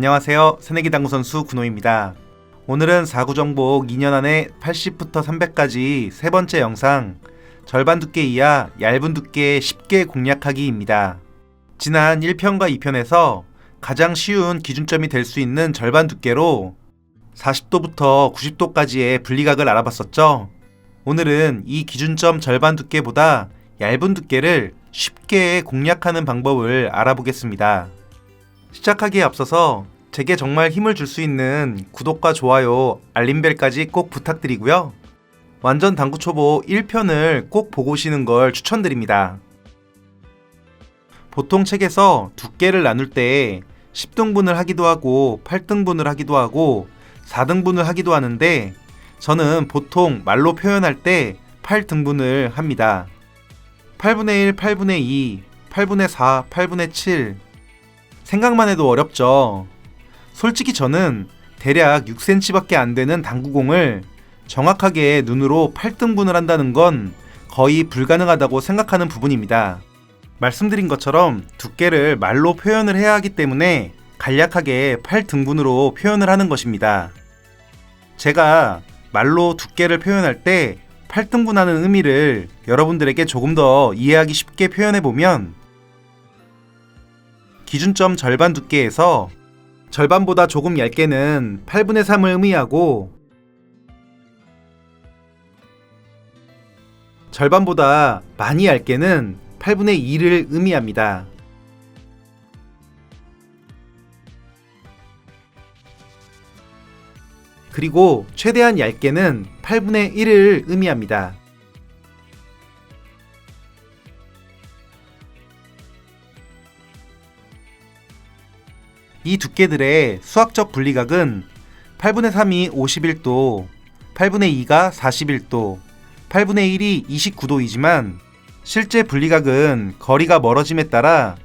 안녕하세요. 새내기 당구 선수 군호입니다. 오늘은 4구 정복 2년 안에 80부터 300까지 세 번째 영상 절반 두께 이하 얇은 두께 쉽게 공략하기입니다. 지난 1편과 2편에서 가장 쉬운 기준점이 될 수 있는 절반 두께로 40도부터 90도까지의 분리각을 알아봤었죠. 오늘은 이 기준점 절반 두께보다 얇은 두께를 쉽게 공략하는 방법을 알아보겠습니다. 시작하기에 앞서서 제게 정말 힘을 줄 수 있는 구독과 좋아요, 알림벨까지 꼭 부탁드리고요. 완전 당구 초보 1편을 꼭 보고 오시는 걸 추천드립니다. 보통 책에서 두께를 나눌 때 10등분을 하기도 하고 8등분을 하기도 하고 4등분을 하기도 하는데 저는 보통 말로 표현할 때 8등분을 합니다. 8분의 1, 8분의 2, 8분의 4, 8분의 7. 생각만 해도 어렵죠. 솔직히 저는 대략 6cm밖에 안 되는 당구공을 정확하게 눈으로 8등분을 한다는 건 거의 불가능하다고 생각하는 부분입니다. 말씀드린 것처럼 두께를 말로 표현을 해야 하기 때문에 간략하게 8등분으로 표현을 하는 것입니다. 제가 말로 두께를 표현할 때 8등분하는 의미를 여러분들에게 조금 더 이해하기 쉽게 표현해 보면 기준점 절반 두께에서 절반보다 조금 얇게는 8분의 3을 의미하고 절반보다 많이 얇게는 8분의 2를 의미합니다. 그리고 최대한 얇게는 8분의 1을 의미합니다. 이 두께들의 수학적 분리각은 8분의 3이 51도, 8분의 2가 41도, 8분의 1이 29도이지만 실제 분리각은 거리가 멀어짐에 따라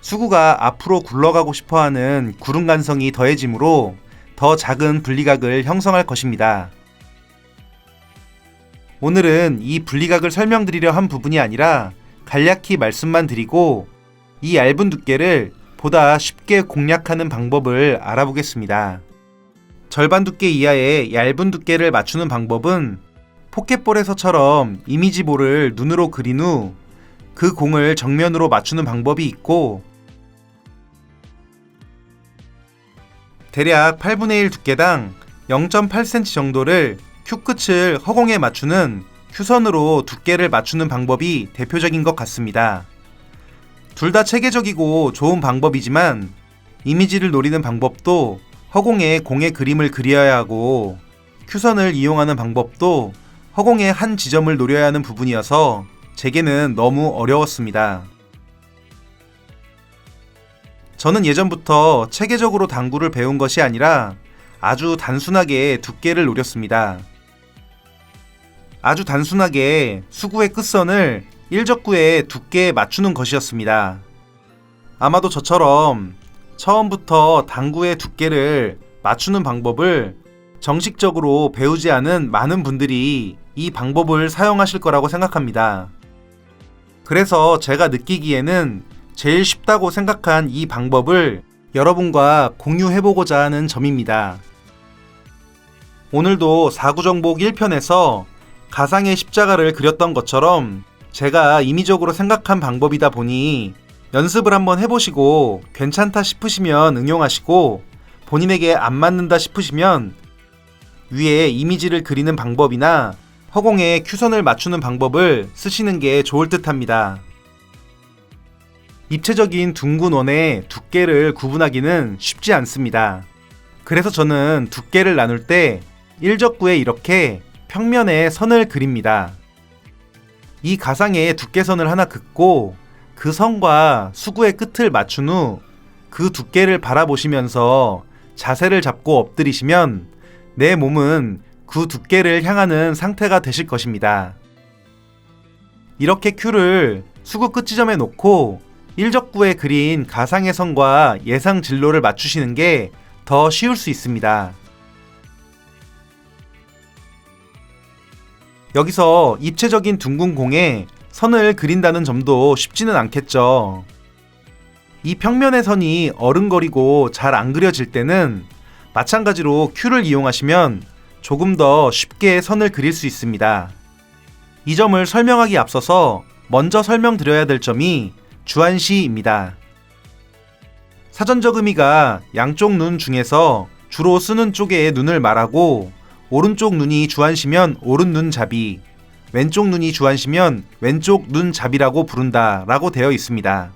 수구가 앞으로 굴러가고 싶어하는 구름 간성이 더해지므로 더 작은 분리각을 형성할 것입니다. 오늘은 이 분리각을 설명드리려 한 부분이 아니라 간략히 말씀만 드리고 이 얇은 두께를 보다 쉽게 공략하는 방법을 알아보겠습니다. 절반 두께 이하의 얇은 두께를 맞추는 방법은 포켓볼에서처럼 이미지볼을 눈으로 그린 후 그 공을 정면으로 맞추는 방법이 있고 대략 8분의 1 두께당 0.8cm 정도를 큐 끝을 허공에 맞추는 큐선으로 두께를 맞추는 방법이 대표적인 것 같습니다. 둘 다 체계적이고 좋은 방법이지만 이미지를 노리는 방법도 허공에 공의 그림을 그려야 하고 큐선을 이용하는 방법도 허공의 한 지점을 노려야 하는 부분이어서 제게는 너무 어려웠습니다. 저는 예전부터 체계적으로 당구를 배운 것이 아니라 아주 단순하게 두께를 노렸습니다. 아주 단순하게 수구의 끝선을 일적구에 두께에 맞추는 것이었습니다. 아마도 저처럼 처음부터 당구의 두께를 맞추는 방법을 정식적으로 배우지 않은 많은 분들이 이 방법을 사용하실 거라고 생각합니다. 그래서 제가 느끼기에는 제일 쉽다고 생각한 이 방법을 여러분과 공유해보고자 하는 점입니다. 오늘도 사구정복 1편에서 가상의 십자가를 그렸던 것처럼 제가 임의적으로 생각한 방법이다 보니 연습을 한번 해보시고 괜찮다 싶으시면 응용하시고 본인에게 안 맞는다 싶으시면 위에 이미지를 그리는 방법이나 허공에 큐선을 맞추는 방법을 쓰시는 게 좋을 듯 합니다. 입체적인 둥근 원의 두께를 구분하기는 쉽지 않습니다. 그래서 저는 두께를 나눌 때 일적구에 이렇게 평면에 선을 그립니다. 이 가상의 두께선을 하나 긋고 그 선과 수구의 끝을 맞춘 후 그 두께를 바라보시면서 자세를 잡고 엎드리시면 내 몸은 그 두께를 향하는 상태가 되실 것입니다. 이렇게 큐를 수구 끝 지점에 놓고 일적구에 그린 가상의 선과 예상 진로를 맞추시는 게 더 쉬울 수 있습니다. 여기서 입체적인 둥근 공에 선을 그린다는 점도 쉽지는 않겠죠. 이 평면의 선이 어른거리고 잘 안 그려질 때는 마찬가지로 큐를 이용하시면 조금 더 쉽게 선을 그릴 수 있습니다. 이 점을 설명하기 앞서서 먼저 설명드려야 될 점이 주안시입니다. 사전적 의미가 양쪽 눈 중에서 주로 쓰는 쪽에 눈을 말하고 오른쪽 눈이 주안시면 오른 눈잡이, 왼쪽 눈이 주안시면 왼쪽 눈잡이라고 부른다 라고 되어 있습니다.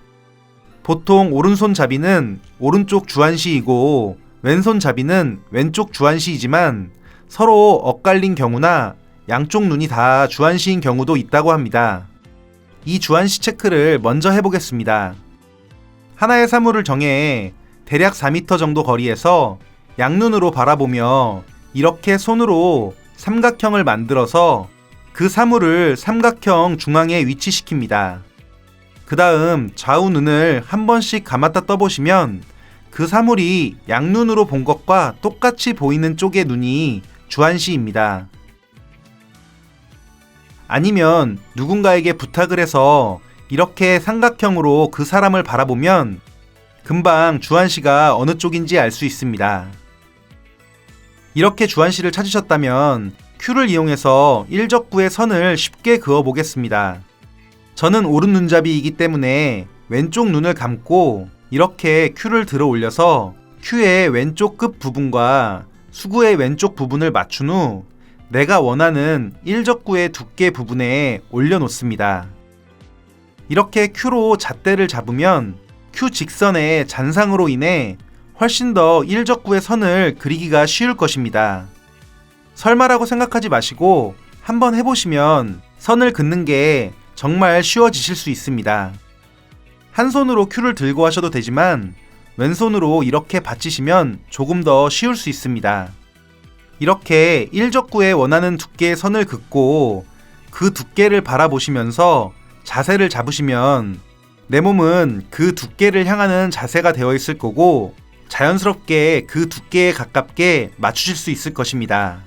보통 오른손잡이는 오른쪽 주안시이고 왼손잡이는 왼쪽 주안시이지만 서로 엇갈린 경우나 양쪽 눈이 다 주안시인 경우도 있다고 합니다. 이 주안시 체크를 먼저 해보겠습니다. 하나의 사물을 정해 대략 4m 정도 거리에서 양눈으로 바라보며 이렇게 손으로 삼각형을 만들어서 그 사물을 삼각형 중앙에 위치시킵니다. 그 다음 좌우 눈을 한 번씩 감았다 떠보시면 그 사물이 양눈으로 본 것과 똑같이 보이는 쪽의 눈이 주안시입니다. 아니면 누군가에게 부탁을 해서 이렇게 삼각형으로 그 사람을 바라보면 금방 주안시가 어느 쪽인지 알 수 있습니다. 이렇게 주안시를 찾으셨다면 큐를 이용해서 일적구의 선을 쉽게 그어 보겠습니다. 저는 오른 눈잡이이기 때문에 왼쪽 눈을 감고 이렇게 큐를 들어 올려서 큐의 왼쪽 끝 부분과 수구의 왼쪽 부분을 맞춘 후 내가 원하는 일적구의 두께 부분에 올려놓습니다. 이렇게 큐로 잣대를 잡으면 큐 직선의 잔상으로 인해 훨씬 더 일적구의 선을 그리기가 쉬울 것입니다. 설마라고 생각하지 마시고 한번 해보시면 선을 긋는 게 정말 쉬워지실 수 있습니다. 한 손으로 큐를 들고 하셔도 되지만 왼손으로 이렇게 받치시면 조금 더 쉬울 수 있습니다. 이렇게 일적구에 원하는 두께의 선을 긋고 그 두께를 바라보시면서 자세를 잡으시면 내 몸은 그 두께를 향하는 자세가 되어 있을 거고 자연스럽게 그 두께에 가깝게 맞추실 수 있을 것입니다.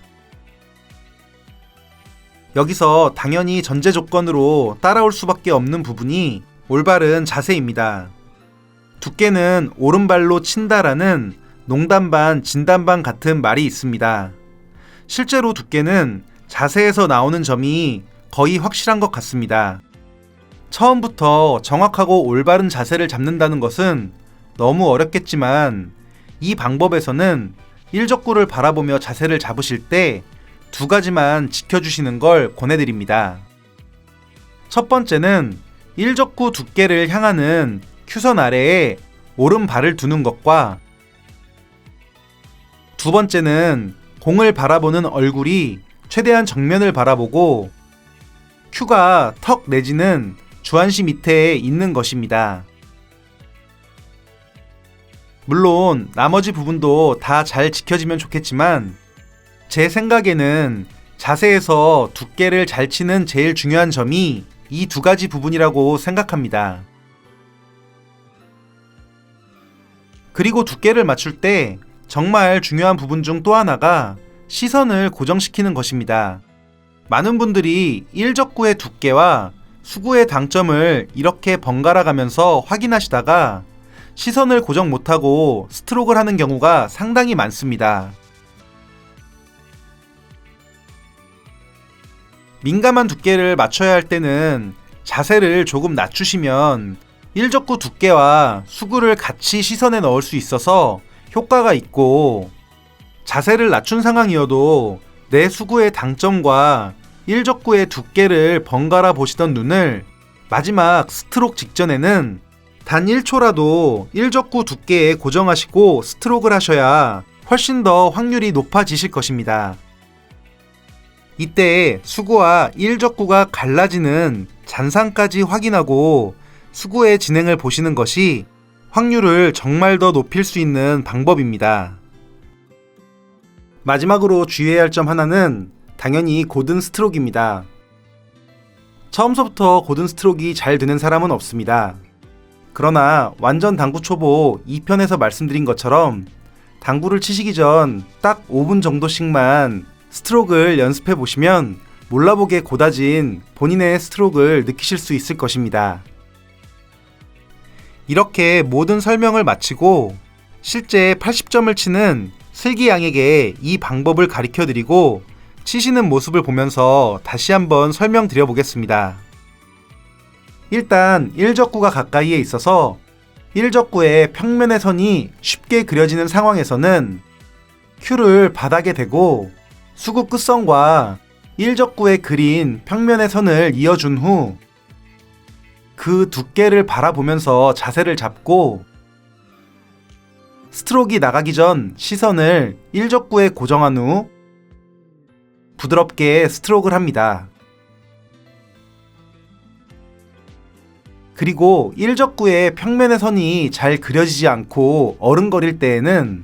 여기서 당연히 전제 조건으로 따라올 수밖에 없는 부분이 올바른 자세입니다. 두께는 오른발로 친다라는 농담 반 진담 반 같은 말이 있습니다. 실제로 두께는 자세에서 나오는 점이 거의 확실한 것 같습니다. 처음부터 정확하고 올바른 자세를 잡는다는 것은 너무 어렵겠지만 이 방법에서는 일적구를 바라보며 자세를 잡으실 때 두 가지만 지켜주시는 걸 권해드립니다. 첫 번째는 일적구 두께를 향하는 큐선 아래에 오른발을 두는 것과 두 번째는 공을 바라보는 얼굴이 최대한 정면을 바라보고 큐가 턱 내지는 주안시 밑에 있는 것입니다. 물론 나머지 부분도 다 잘 지켜지면 좋겠지만 제 생각에는 자세에서 두께를 잘 치는 제일 중요한 점이 이 두 가지 부분이라고 생각합니다. 그리고 두께를 맞출 때 정말 중요한 부분 중 또 하나가 시선을 고정시키는 것입니다. 많은 분들이 일적구의 두께와 수구의 당점을 이렇게 번갈아 가면서 확인하시다가 시선을 고정 못하고 스트로크를 하는 경우가 상당히 많습니다. 민감한 두께를 맞춰야 할 때는 자세를 조금 낮추시면 일적구 두께와 수구를 같이 시선에 넣을 수 있어서 효과가 있고 자세를 낮춘 상황이어도 내 수구의 당점과 일적구의 두께를 번갈아 보시던 눈을 마지막 스트로크 직전에는 단 1초라도 일적구 두께에 고정하시고 스트로크를 하셔야 훨씬 더 확률이 높아지실 것입니다. 이때 수구와 일적구가 갈라지는 잔상까지 확인하고 수구의 진행을 보시는 것이 확률을 정말 더 높일 수 있는 방법입니다. 마지막으로 주의해야 할 점 하나는 당연히 고든 스트로크입니다. 처음서부터 고든 스트로크가 잘 드는 사람은 없습니다. 그러나 완전 당구 초보 2편에서 말씀드린 것처럼 당구를 치시기 전 딱 5분 정도씩만 스트로크를 연습해 보시면 몰라보게 고다진 본인의 스트로크를 느끼실 수 있을 것입니다. 이렇게 모든 설명을 마치고 실제 80점을 치는 슬기 양에게 이 방법을 가르쳐 드리고 치시는 모습을 보면서 다시 한번 설명드려 보겠습니다. 일단 1적구가 가까이에 있어서 1적구의 평면의 선이 쉽게 그려지는 상황에서는 큐를 바닥에 대고 수구 끝선과 1적구에 그린 평면의 선을 이어준 후 그 두께를 바라보면서 자세를 잡고 스트로크가 나가기 전 시선을 1적구에 고정한 후 부드럽게 스트로크를 합니다. 그리고 1적구의 평면의 선이 잘 그려지지 않고 어른거릴 때에는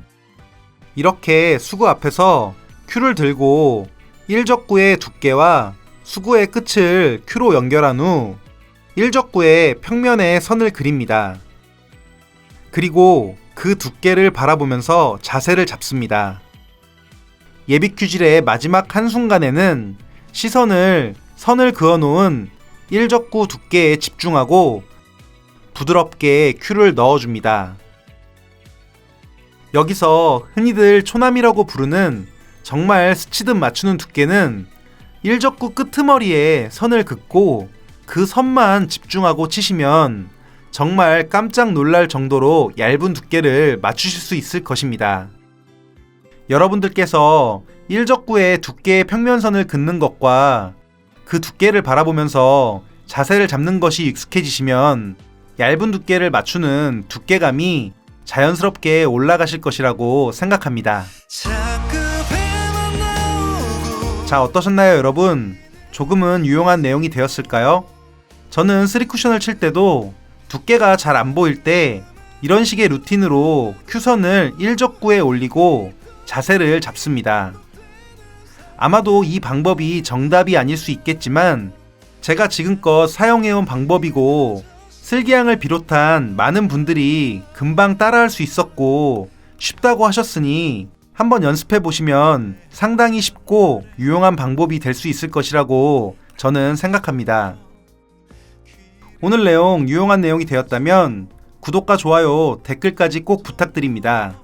이렇게 수구 앞에서 큐를 들고 1적구의 두께와 수구의 끝을 큐로 연결한 후 1적구의 평면에 선을 그립니다. 그리고 그 두께를 바라보면서 자세를 잡습니다. 예비 큐질의 마지막 한순간에는 시선을 선을 그어놓은 1적구 두께에 집중하고 부드럽게 큐를 넣어줍니다. 여기서 흔히들 초남이라고 부르는 정말 스치듯 맞추는 두께는 1적구 끄트머리에 선을 긋고 그 선만 집중하고 치시면 정말 깜짝 놀랄 정도로 얇은 두께를 맞추실 수 있을 것입니다. 여러분들께서 1적구의 두께의 평면선을 긋는 것과 그 두께를 바라보면서 자세를 잡는 것이 익숙해지시면 얇은 두께를 맞추는 두께감이 자연스럽게 올라가실 것이라고 생각합니다. 자, 어떠셨나요, 여러분? 조금은 유용한 내용이 되었을까요? 저는 3쿠션을 칠 때도 두께가 잘 안 보일 때 이런 식의 루틴으로 큐선을 1적구에 올리고 자세를 잡습니다. 아마도 이 방법이 정답이 아닐 수 있겠지만 제가 지금껏 사용해온 방법이고 슬기양을 비롯한 많은 분들이 금방 따라할 수 있었고 쉽다고 하셨으니 한번 연습해 보시면 상당히 쉽고 유용한 방법이 될 수 있을 것이라고 저는 생각합니다. 오늘 내용 유용한 내용이 되었다면 구독과 좋아요, 댓글까지 꼭 부탁드립니다.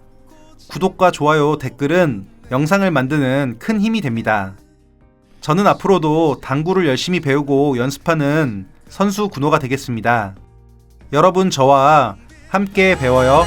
구독과 좋아요, 댓글은 영상을 만드는 큰 힘이 됩니다. 저는 앞으로도 당구를 열심히 배우고 연습하는 선수 군호가 되겠습니다. 여러분 저와 함께 배워요.